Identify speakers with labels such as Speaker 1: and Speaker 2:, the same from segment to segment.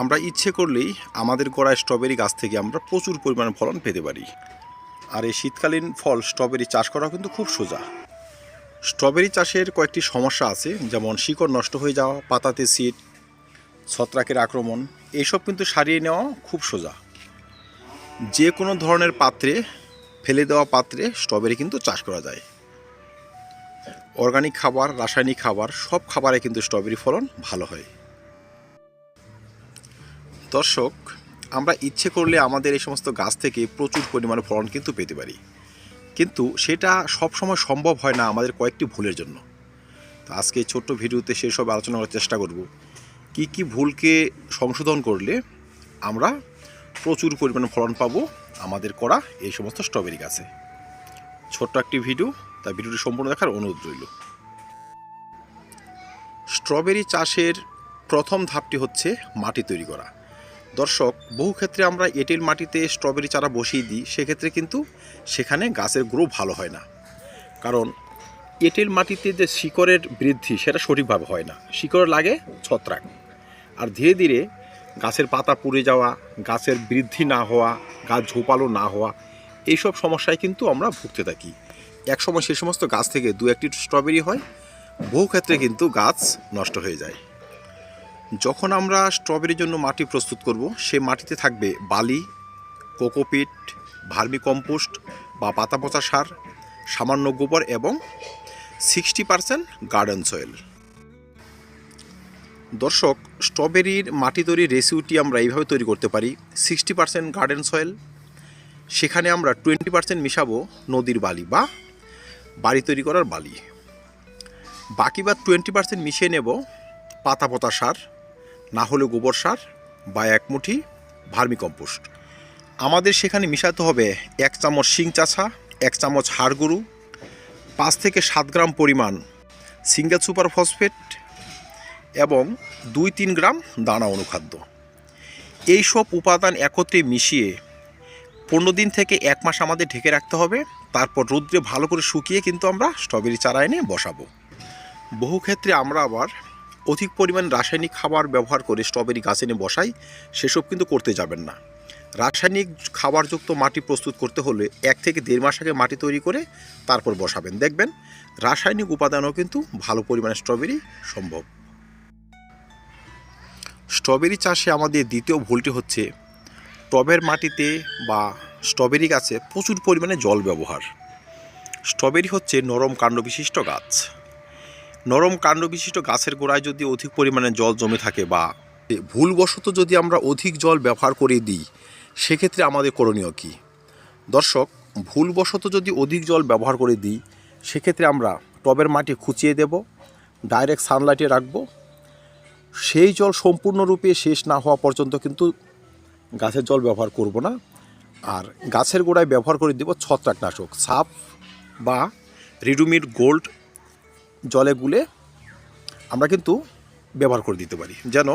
Speaker 1: আমরা ইচ্ছে করলেই আমাদের গোড়ায় স্ট্রবেরি গাছ থেকে আমরা প্রচুর পরিমাণে ফলন পেতে পারি। আর এই শীতকালীন ফল স্ট্রবেরি চাষ করা কিন্তু খুব সোজা। স্ট্রবেরি চাষের কয়েকটি সমস্যা আছে, যেমন শিকড় নষ্ট হয়ে যাওয়া, পাতাতে সিট ছত্রাকের আক্রমণ এইসব কিন্তু সারিয়ে নেওয়া খুব সোজা। যে কোনো ধরনের পাত্রে, ফেলে দেওয়া পাত্রে স্ট্রবেরি কিন্তু চাষ করা যায়। অর্গানিক খাবার, রাসায়নিক খাবার, সব খাবারে কিন্তু স্ট্রবেরি ফলন ভালো হয়। দর্শক, আমরা ইচ্ছে করলে আমাদের এই সমস্ত গাছ থেকে প্রচুর পরিমাণে ফলন কিন্তু পেতে পারি। কিন্তু সেটা সবসময় সম্ভব হয় না আমাদের কয়েকটি ভুলের জন্য। তো আজকে এই ছোট্ট ভিডিওতে সেসব আলোচনা করার চেষ্টা করব। কি কি ভুলকে সংশোধন করলে আমরা প্রচুর পরিমাণে ফলন পাবো আমাদের করা এই সমস্ত স্ট্রবেরি গাছে। ছোট্ট একটি ভিডিও তা ভিডিওটি সম্পূর্ণ দেখার অনুরোধ রইল। স্ট্রবেরি চাষের প্রথম ধাপটি হচ্ছে মাটি তৈরি করা। দর্শক, বহু ক্ষেত্রে আমরা এঁটেল মাটিতে স্ট্রবেরি চারা বসিয়ে দিই, সেক্ষেত্রে কিন্তু সেখানে গাছের গ্রো ভালো হয় না। কারণ এঁটেল মাটিতে যে শিকড়ের বৃদ্ধি, সেটা সঠিকভাবে হয় না। শিকড় লাগে ছত্রাক। আর ধীরে ধীরে গাছের পাতা পুড়ে যাওয়া, গাছের বৃদ্ধি না হওয়া, গাছ ঝোপালো না হওয়া, এইসব সমস্যায় কিন্তু আমরা ভুগতে থাকি। একসময় সে সমস্ত গাছ থেকে দু একটি স্ট্রবেরি হয়, বহু ক্ষেত্রে কিন্তু গাছ নষ্ট হয়ে যায়। যখন আমরা স্ট্রবেরির জন্য মাটি প্রস্তুত করব, সে মাটিতে থাকবে বালি, কোকোপিট, ভার্মি কম্পোস্ট বা পাতা পচা সার, সামান্য গোবর এবং সিক্সটি পারসেন্ট গার্ডেন সয়েল। দর্শক, স্ট্রবেরির মাটি তৈরির রেসিউটি আমরা এইভাবে তৈরি করতে পারি। সিক্সটি পারসেন্ট গার্ডেন সয়েল, সেখানে আমরা টোয়েন্টি পারসেন্ট মিশাবো নদীর বালি বা বাড়ি তৈরি করার বালি। বাকি বা টোয়েন্টি পারসেন্ট মিশিয়ে নেব পাতা পতা সার না হলে গোবর সার বা এক মুঠি ভার্মি কম্পোস্ট আমাদের সেখানে মিশাতে হবে এক চামচ শিং চাছা এক চামচ হাড় গরু পাঁচ থেকে সাত গ্রাম পরিমাণ সিঙ্গেল সুপার ফসফেট এবং দুই তিন গ্রাম দানা অনুখাদ্য। এই সব উপাদান একত্রে মিশিয়ে পনেরো দিন থেকে এক মাস আমাদের ঢেকে রাখতে হবে। তারপর রৌদ্রে ভালো করে শুকিয়ে কিন্তু আমরা স্ট্রবেরি চারা এনে বসাবো। বহু ক্ষেত্রে আমরা আবার অধিক পরিমাণ রাসায়নিক খাবার ব্যবহার করে স্ট্রবেরি গাছ এনে বসাই, সেসব কিন্তু করতে যাবেন না। রাসায়নিক খাবারযুক্ত মাটি প্রস্তুত করতে হলে এক থেকে দেড় মাস আগে মাটি তৈরি করে তারপর বসাবেন। দেখবেন, রাসায়নিক উপাদানও কিন্তু ভালো পরিমাণে স্ট্রবেরি সম্ভব। স্ট্রবেরি চাষে আমাদের দ্বিতীয় ভুলটি হচ্ছে, টবের মাটিতে বা স্ট্রবেরি গাছে প্রচুর পরিমাণে জল ব্যবহার। স্ট্রবেরি হচ্ছে নরম কাণ্ড বিশিষ্ট গাছ। নরম কাণ্ড বিশিষ্ট গাছের গোড়ায় যদি অধিক পরিমাণে জল জমে থাকে বা ভুলবশত যদি আমরা অধিক জল ব্যবহার করে দিই, সেক্ষেত্রে আমাদের করণীয় কী? দর্শক, ভুলবশত যদি অধিক জল ব্যবহার করে দিই, সেক্ষেত্রে আমরা টবের মাটি খুঁচিয়ে দেব, ডাইরেক্ট সানলাইটে রাখব। সেই জল সম্পূর্ণরূপে শেষ না হওয়া পর্যন্ত কিন্তু গাছের জল ব্যবহার করব না। আর গাছের গোড়ায় ব্যবহার করে দেব ছত্রাকনাশক, সাপ বা রিডুমির গোল্ড জলে গুলে আমরা কিন্তু ব্যবহার করে দিতে পারি। যেন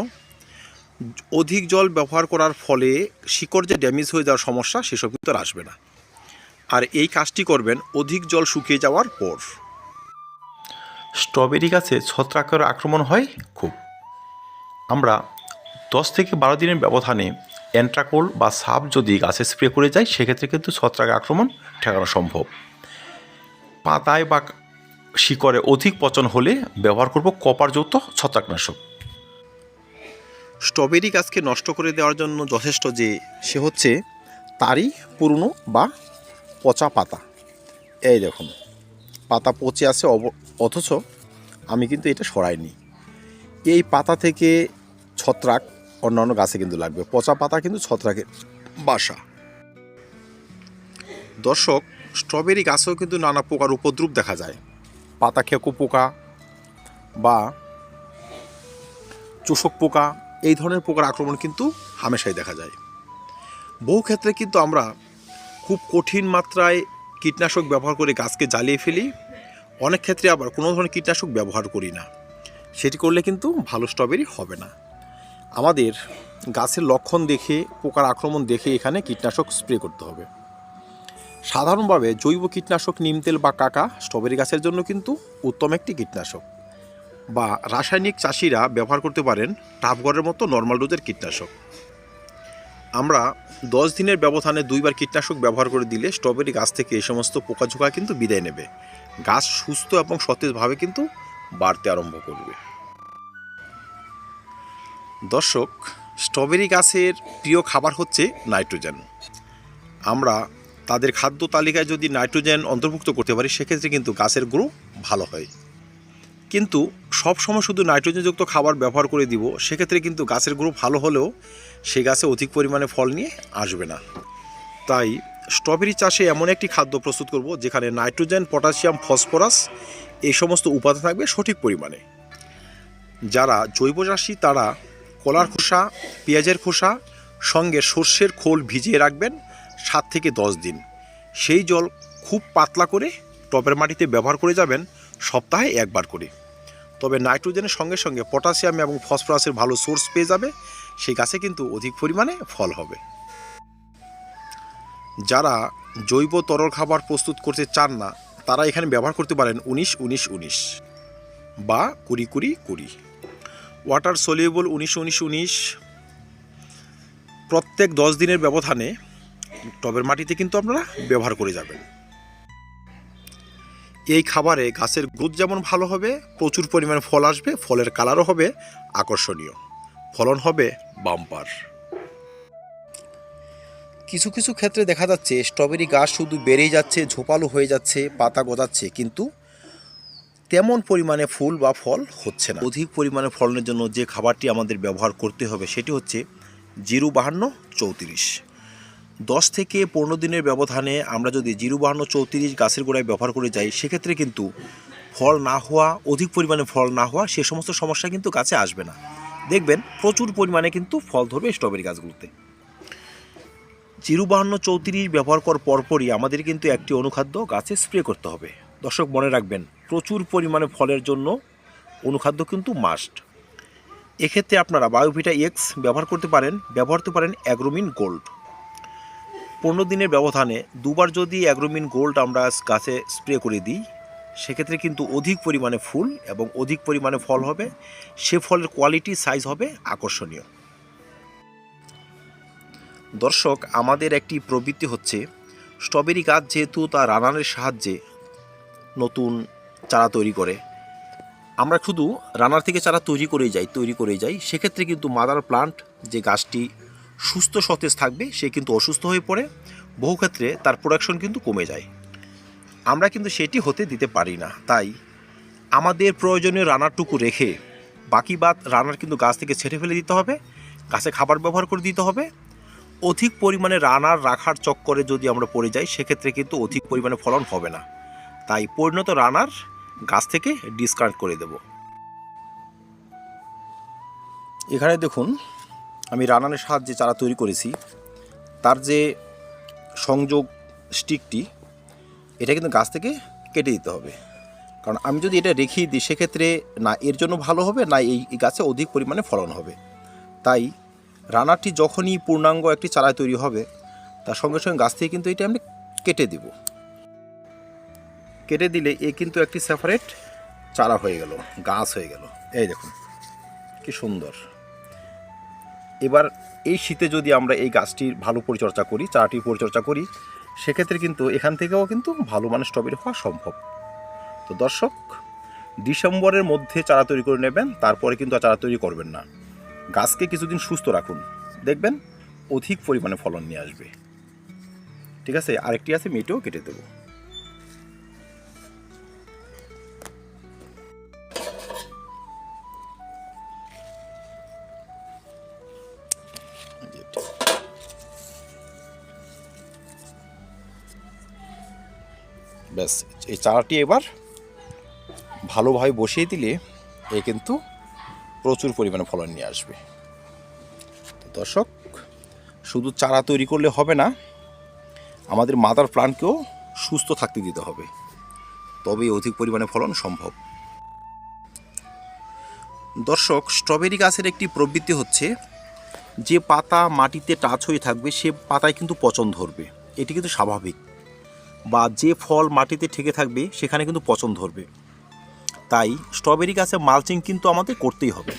Speaker 1: অধিক জল ব্যবহার করার ফলে শিকড় যে ড্যামেজ হয়ে যাওয়ার সমস্যা সেসব কিন্তু আর আসবে না। আর এই কাজটি করবেন অধিক জল শুকিয়ে যাওয়ার পর। স্ট্রবেরি গাছে ছত্রাকের আক্রমণ হয় খুব। আমরা দশ থেকে বারো দিনের ব্যবধানে অ্যান্ট্রাকোল বা সাপ যদি গাছে স্প্রে করে যায়, সেক্ষেত্রে কিন্তু ছত্রাক আক্রমণ ঠেকানো সম্ভব। পাতায় বা শিকড়ে অধিক পচন হলে ব্যবহার করব কপারযুক্ত ছত্রাকনাশক। স্ট্রবেরি গাছকে নষ্ট করে দেওয়ার জন্য যথেষ্ট যে, সে হচ্ছে তারই পুরনো বা পচা পাতা। এই দেখুন, পাতা পচে আছে অথচ আমি কিন্তু এটা সরাইনি। এই পাতা থেকে ছত্রাক অন্যান্য গাছে কিন্তু লাগবে, পচা পাতা কিন্তু ছত্রাকের বাসা। দর্শক, স্ট্রবেরি গাছেও কিন্তু নানা প্রকার উপদ্রব দেখা যায়। পাতা খেকো পোকা বা চোষক পোকা, এই ধরনের পোকার আক্রমণ কিন্তু হামেশাই দেখা যায়। বহু ক্ষেত্রে কিন্তু আমরা খুব কঠিন মাত্রায় কীটনাশক ব্যবহার করে গাছকে জ্বালিয়ে ফেলি। অনেক ক্ষেত্রে আবার কোনো ধরনের কীটনাশক ব্যবহার করি না। সেটি করলে কিন্তু ভালো স্ট্রবেরি হবে না। আমাদের গাছের লক্ষণ দেখে, পোকার আক্রমণ দেখে এখানে কীটনাশক স্প্রে করতে হবে। সাধারণভাবে জৈব কীটনাশক নিম তেল বা কাকা স্ট্রবেরি গাছের জন্য কিন্তু উত্তম একটি কীটনাশক। বা রাসায়নিক চাষিরা ব্যবহার করতে পারেন টাপগড়ের মতো নর্মাল ডোজের কীটনাশক। আমরা দশ দিনের ব্যবধানে দুইবার কীটনাশক ব্যবহার করে দিলে স্ট্রবেরি গাছ থেকে এই সমস্ত পোকাঝোকা কিন্তু বিদায় নেবে। গাছ সুস্থ এবং সতেজভাবে কিন্তু বাড়তে আরম্ভ করবে। দর্শক, স্ট্রবেরি গাছের প্রিয় খাবার হচ্ছে নাইট্রোজেন। আমরা তাদের খাদ্য তালিকায় যদি নাইট্রোজেন অন্তর্ভুক্ত করতে পারি, সেক্ষেত্রে কিন্তু গাছের গ্রো ভালো হয়। কিন্তু সব সময় শুধু নাইট্রোজেনযুক্ত খাবার ব্যবহার করে দিব, সেক্ষেত্রে কিন্তু গাছের গ্রো ভালো হলেও সে গাছে অধিক পরিমাণে ফল নিয়ে আসবে না। তাই স্ট্রবেরি চাষে এমন একটি খাদ্য প্রস্তুত করব, যেখানে নাইট্রোজেন, পটাশিয়াম, ফসফরাস এই সমস্ত উপাদান থাকবে সঠিক পরিমাণে। যারা জৈব চাষি, তারা কলার খোসা, পেঁয়াজের খোসা, সঙ্গে সর্ষের খোল ভিজিয়ে রাখবেন সাত থেকে দশ দিন। সেই জল খুব পাতলা করে টবের মাটিতে ব্যবহার করে যাবেন সপ্তাহে একবার করে। তবে নাইট্রোজেনের সঙ্গে সঙ্গে পটাশিয়াম এবং ফসফরাসের ভালো সোর্স পেয়ে যাবে, সেই গাছে কিন্তু অধিক পরিমাণে ফল হবে। যারা জৈব তরল খাবার প্রস্তুত করতে চান না, তারা এখানে ব্যবহার করতে পারেন উনিশ উনিশ উনিশ বা কুড়ি কুড়ি কুড়ি। ওয়াটার সলিউবল উনিশ উনিশ উনিশ প্রত্যেক দশ দিনের ব্যবধানে টবের মাটিতে কিন্তু আপনারা ব্যবহার করে যাবেন। এই খাবারে গাছের গ্রোথ যেমন ভালো হবে, প্রচুর পরিমাণে ফল আসবে, ফলের কালারও হবে আকর্ষণীয়। ফলন হবে বাম্পার। কিছু কিছু ক্ষেত্রে দেখা যাচ্ছে স্ট্রবেরি গাছ শুধু বেড়েই যাচ্ছে, ঝোপালো হয়ে যাচ্ছে, পাতা গজাচ্ছে, কিন্তু তেমন পরিমাণে ফুল বা ফল হচ্ছে না। অধিক পরিমাণে ফলনের জন্য যে খাবারটি আমাদের ব্যবহার করতে হবে সেটি হচ্ছে জিরো বাহান্ন চৌত্রিশ। দশ থেকে পনেরো দিনের ব্যবধানে আমরা যদি জিরো বাহান্ন চৌত্রিশ গাছের গোড়ায় ব্যবহার করে যাই, সেক্ষেত্রে কিন্তু ফল না হওয়া, অধিক পরিমাণে ফল না হওয়া, সে সমস্ত সমস্যা কিন্তু গাছে আসবে না। দেখবেন প্রচুর পরিমাণে কিন্তু ফল ধরবে স্ট্রবেরি গাছগুলোতে। জিরো বাহান্ন চৌত্রিশ ব্যবহার করার পরপরই আমাদের কিন্তু একটি অনুখাদ্য গাছে স্প্রে করতে হবে। দর্শক, মনে রাখবেন, প্রচুর পরিমাণে ফলের জন্য অনুখাদ্য কিন্তু মাস্ট এক্ষেত্রে আপনারা বায়োভিটা এক্স ব্যবহার করতে পারেন, ব্যবহার করতে পারেন অ্যাগ্রোমিন গোল্ড। পনেরো দিনের ব্যবধানে দুবার যদি অ্যাগ্রোমিন গোল্ড আমরা গাছে স্প্রে করে দিই, সেক্ষেত্রে কিন্তু অধিক পরিমাণে ফুল এবং অধিক পরিমাণে ফল হবে। সে ফলের কোয়ালিটি, সাইজ হবে আকর্ষণীয়। দর্শক, আমাদের একটি প্রবৃত্তি হচ্ছে, স্ট্রবেরি গাছ যেহেতু তার রানারের সাহায্যে নতুন চারা তৈরি করে, আমরা শুধু রানার থেকে চারা তৈরি করেই যাই, তৈরি করেই যাই, সেক্ষেত্রে কিন্তু মাদার প্লান্ট যে গাছটি সুস্থ সতেজ থাকবে, সে কিন্তু অসুস্থ হয়ে পড়ে। বহু ক্ষেত্রে তার প্রোডাকশন কিন্তু কমে যায়। আমরা কিন্তু সেটি হতে দিতে পারি না। তাই আমাদের প্রয়োজনীয় রানারটুকু রেখে বাকি বাদ রানার কিন্তু গাছ থেকে ছেড়ে ফেলে দিতে হবে, গাছে খাবার ব্যবহার করে দিতে হবে। অধিক পরিমাণে রানার রাখার চক্করে যদি আমরা পড়ে যাই, সেক্ষেত্রে কিন্তু অধিক পরিমাণে ফলন হবে না। তাই পরিণত রানার গাছ থেকে ডিসকানেক্ট করে দেব। এখানে দেখুন আমি রানারের সাহায্যে চারা তৈরি করেছি। তার যে সংযোগ স্টিকটি, এটা কিন্তু গাছ থেকে কেটে দিতে হবে। কারণ আমি যদি এটা রেখেই দিই, সেক্ষেত্রে না এর জন্য ভালো হবে, না এই এই গাছে অধিক পরিমাণে ফলন হবে। তাই রানারটি যখনই পূর্ণাঙ্গ একটি চারা তৈরি হবে, তার সঙ্গে সঙ্গে গাছ থেকে কিন্তু এটা আমি কেটে দিব। কেটে দিলে এ কিন্তু একটি সেপারেট চারা হয়ে গেল, গাছ হয়ে গেল। এই দেখুন, কি সুন্দর। এবার এই শীতে যদি আমরা এই গাছটির ভালো পরিচর্যা করি চারাটির পরিচর্যা করি, সেক্ষেত্রে কিন্তু এখান থেকেও কিন্তু ভালো মানের স্ট্রবেরি হওয়া সম্ভব। তো দর্শক, ডিসেম্বরের মধ্যে চারা তৈরি করে নেবেন, তারপরে কিন্তু আর চারা তৈরি করবেন না। গাছকে কিছুদিন সুস্থ রাখুন। দেখবেন অধিক পরিমাণে ফলন নিয়ে আসবে। ঠিক আছে, আরেকটি আছে মেটেও কেটে দেবো। ব্যাস, এই চারাটি এবার ভালোভাবে বসিয়ে দিলে এ কিন্তু প্রচুর পরিমাণে ফলন নিয়ে আসবে। তো দর্শক, শুধু চারা তৈরি করলে হবে না, আমাদের মাদার প্লান্টকেও সুস্থ থাকতে দিতে হবে। তবেই অধিক পরিমাণে ফলন সম্ভব। দর্শক স্ট্রবেরি গাছের একটি প্রবৃত্তি হচ্ছে, যে পাতা মাটিতে টাচ হয়ে থাকবে, সে পাতায় কিন্তু পচন ধরবে। এটি কিন্তু স্বাভাবিক। বা যে ফল মাটিতে ঠেকে থাকবে, সেখানে কিন্তু পচন ধরবে। তাই স্ট্রবেরি গাছে মালচিং কিন্তু আমাদের করতেই হবে।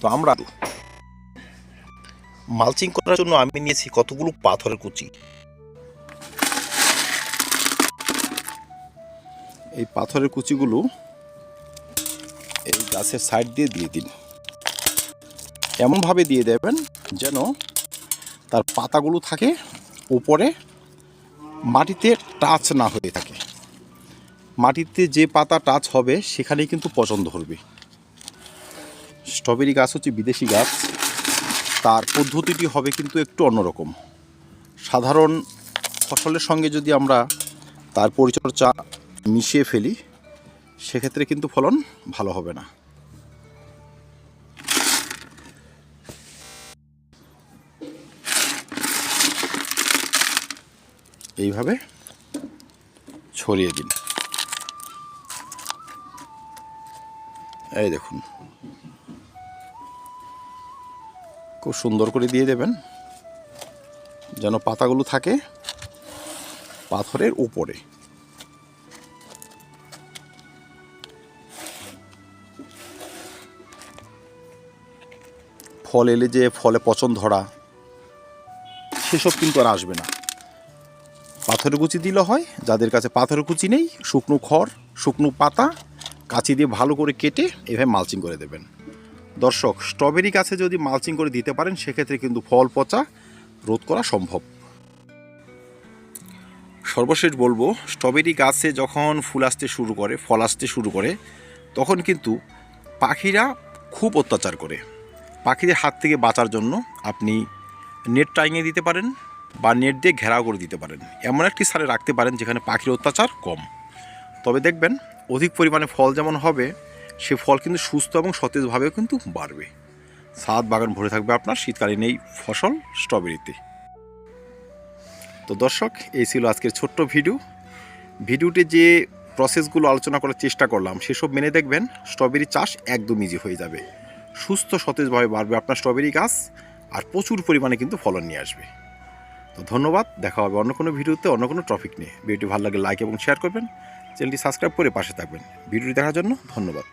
Speaker 1: তো আমরা মালচিং করার জন্য আমি নিয়েছি কতগুলো পাথরের কুচি। এই পাথরের কুচিগুলো এই গাছের সাইড দিয়ে দিয়ে দিন। এমনভাবে দিয়ে দেবেন যেন তার পাতাগুলো থাকে উপরে মাটিতে টাচ না হয়ে থাকে। মাটিতে যে পাতা টাচ হবে, সেখানেই কিন্তু পছন্দ ধরবে। স্ট্রবেরি গাছ হচ্ছে বিদেশি গাছ। তার পদ্ধতিটি হবে কিন্তু একটু অন্যরকম। সাধারণ ফসলের সঙ্গে যদি আমরা তার পরিচর্যা মিশিয়ে ফেলি, সেক্ষেত্রে কিন্তু ফলন ভালো হবে না। এইভাবে ছড়িয়ে দিন। এই দেখুন। খুব সুন্দর করে দিয়ে দেবেন, যেন পাতাগুলো থাকে পাথরের উপরে। ফল এলে যে ফলে পচন ধরা, সেসব কিন্তু আর আসবে না। পাথরের কুচি দিলে হয়, যাদের কাছে পাথরের কুচি নেই, শুকনো খড়, শুকনো পাতা, কাঁচি দিয়ে ভালো করে কেটে এভাবে মালচিং করে দেবেন। দর্শক, স্ট্রবেরি গাছে যদি মালচিং করে দিতে পারেন, সেক্ষেত্রে কিন্তু ফল পচা রোধ করা সম্ভব। সর্বশেষ বলব, স্ট্রবেরি গাছে যখন ফুল আসতে শুরু করে, ফল আসতে শুরু করে, তখন কিন্তু পাখিরা খুব অত্যাচার করে। পাখিদের হাত থেকে বাঁচার জন্য আপনি নেট টাঙিয়ে দিতে পারেন বা নেট দিয়ে ঘেরাও করে দিতে পারেন। এমন একটি সারে রাখতে পারেন যেখানে পাখির অত্যাচার কম। তবে দেখবেন, অধিক পরিমাণে ফল যেমন হবে, সে ফল কিন্তু সুস্থ এবং সতেজভাবেও কিন্তু বাড়বে। সাত বাগান ভরে থাকবে আপনার শীতকালীন এই ফসল স্ট্রবেরিতে। তো দর্শক, এই ছিল আজকের ছোট্ট ভিডিও। ভিডিওতে যে প্রসেসগুলো আলোচনা করার চেষ্টা করলাম, সেসব মেনে দেখবেন, স্ট্রবেরি চাষ একদম ইজি হয়ে যাবে। সুস্থ, সতেজভাবে বাড়বে আপনার স্ট্রবেরি গাছ, আর প্রচুর পরিমাণে কিন্তু ফলন নিয়ে আসবে। তো ধন্যবাদ, দেখা হবে অন্য কোনো ভিডিওতে, অন্য কোনো টপিক নিয়ে। ভিডিওটি ভালো লাগে লাইক এবং শেয়ার করবেন। চ্যানেলটি সাবস্ক্রাইব করে পাশে থাকবেন। ভিডিওটি দেখার জন্য ধন্যবাদ।